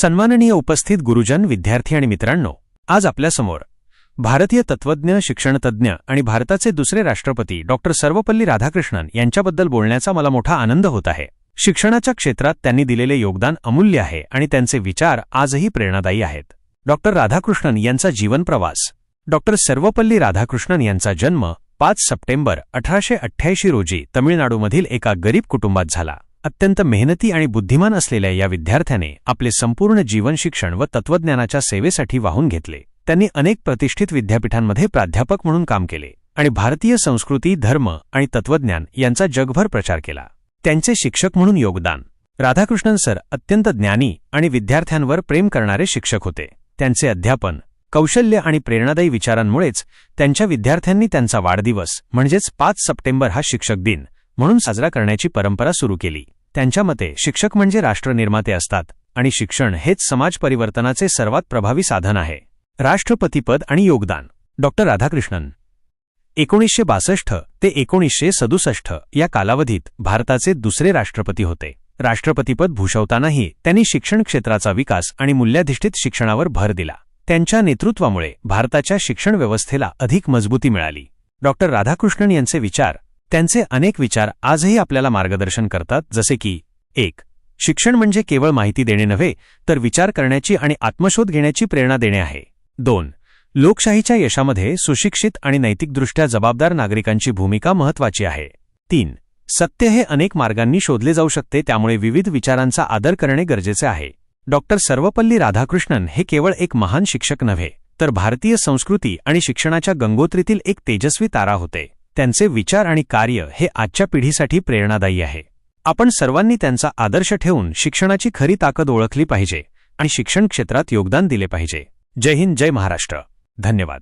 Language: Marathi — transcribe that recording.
सन्माननीय उपस्थित गुरुजन विद्यार्थी आणि मित्रांनो आज आपल्यासमोर भारतीय तत्वज्ञ शिक्षणतज्ञ आणि भारताचे दुसरे राष्ट्रपती डॉक्टर सर्वपल्ली राधाकृष्णन यांच्याबद्दल बोलण्याचा मला मोठा आनंद होत आहे. शिक्षणाच्या क्षेत्रात त्यांनी दिलेले योगदान अमूल्य आहे आणि त्यांचे विचार आजही प्रेरणादायी आहेत. डॉक्टर राधाकृष्णन यांचा जीवन प्रवास डॉक्टर सर्वपल्ली राधाकृष्णन यांचा जन्म पाच सप्टेंबर अठराशे अठ्ठ्याऐंशी रोजी तमिळनाडूमधील एका गरीब कुटुंबात झाला. अत्यंत मेहनती आणि बुद्धिमान असलेल्या या विद्यार्थ्याने आपले संपूर्ण जीवन शिक्षण व तत्वज्ञानाच्या सेवेसाठी वाहून घेतले. त्यांनी अनेक प्रतिष्ठित विद्यापीठांमध्ये प्राध्यापक म्हणून काम केले आणि भारतीय संस्कृती धर्म आणि तत्वज्ञान यांचा जगभर प्रचार केला. त्यांचे शिक्षक म्हणून योगदान. राधाकृष्णन सर अत्यंत ज्ञानी आणि विद्यार्थ्यांवर प्रेम करणारे शिक्षक होते. त्यांचे अध्यापन कौशल्य आणि प्रेरणादायी विचारांमुळेच त्यांच्या विद्यार्थ्यांनी त्यांचा वाढदिवस म्हणजेच पाच सप्टेंबर हा शिक्षक दिन म्हणून साजरा करण्याची परंपरा सुरू केली. त्यांच्या मते शिक्षक म्हणजे राष्ट्रनिर्माते असतात आणि शिक्षण हेच समाज परिवर्तनाचे सर्वात प्रभावी साधन आहे. राष्ट्रपतीपद आणि योगदान. डॉ. राधाकृष्णन. एकोणीसशे बासष्ट ते एकोणीसशे सदुसष्ट या कालावधीत भारताचे दुसरे राष्ट्रपती होते. राष्ट्रपतीपद भूषवतानाही त्यांनी शिक्षण क्षेत्राचा विकास आणि मूल्याधिष्ठित शिक्षणावर भर दिला. त्यांच्या नेतृत्वामुळे भारताच्या शिक्षण व्यवस्थेला अधिक मजबूती मिळाली. डॉ. राधाकृष्णन यांचे विचार त्यांचे अनेक विचार आजही आपल्याला मार्गदर्शन करतात जसे की एक शिक्षण म्हणजे केवळ माहिती देणे नव्हे तर विचार करण्याची आणि आत्मशोध घेण्याची प्रेरणा देणे आहे. दोन लोकशाहीच्या यशामध्ये सुशिक्षित आणि नैतिकदृष्ट्या जबाबदार नागरिकांची भूमिका महत्वाची आहे. तीन सत्य हे अनेक मार्गांनी शोधले जाऊ शकते त्यामुळे विविध विचारांचा आदर करणे गरजेचे आहे. डॉक्टर सर्वपल्ली राधाकृष्णन हे केवळ एक महान शिक्षक नव्हे तर भारतीय संस्कृती आणि शिक्षणाच्या गंगोत्रीतील एक तेजस्वी तारा होते. त्यांचे विचार आणि कार्य हे आजच्या पिढीसाठी प्रेरणादायी आहे. आपण सर्वांनी त्यांचा आदर्श ठेवून शिक्षणाची खरी ताकद ओळखली पाहिजे आणि शिक्षण क्षेत्रात योगदान दिले पाहिजे. जय हिंद जय महाराष्ट्र. धन्यवाद.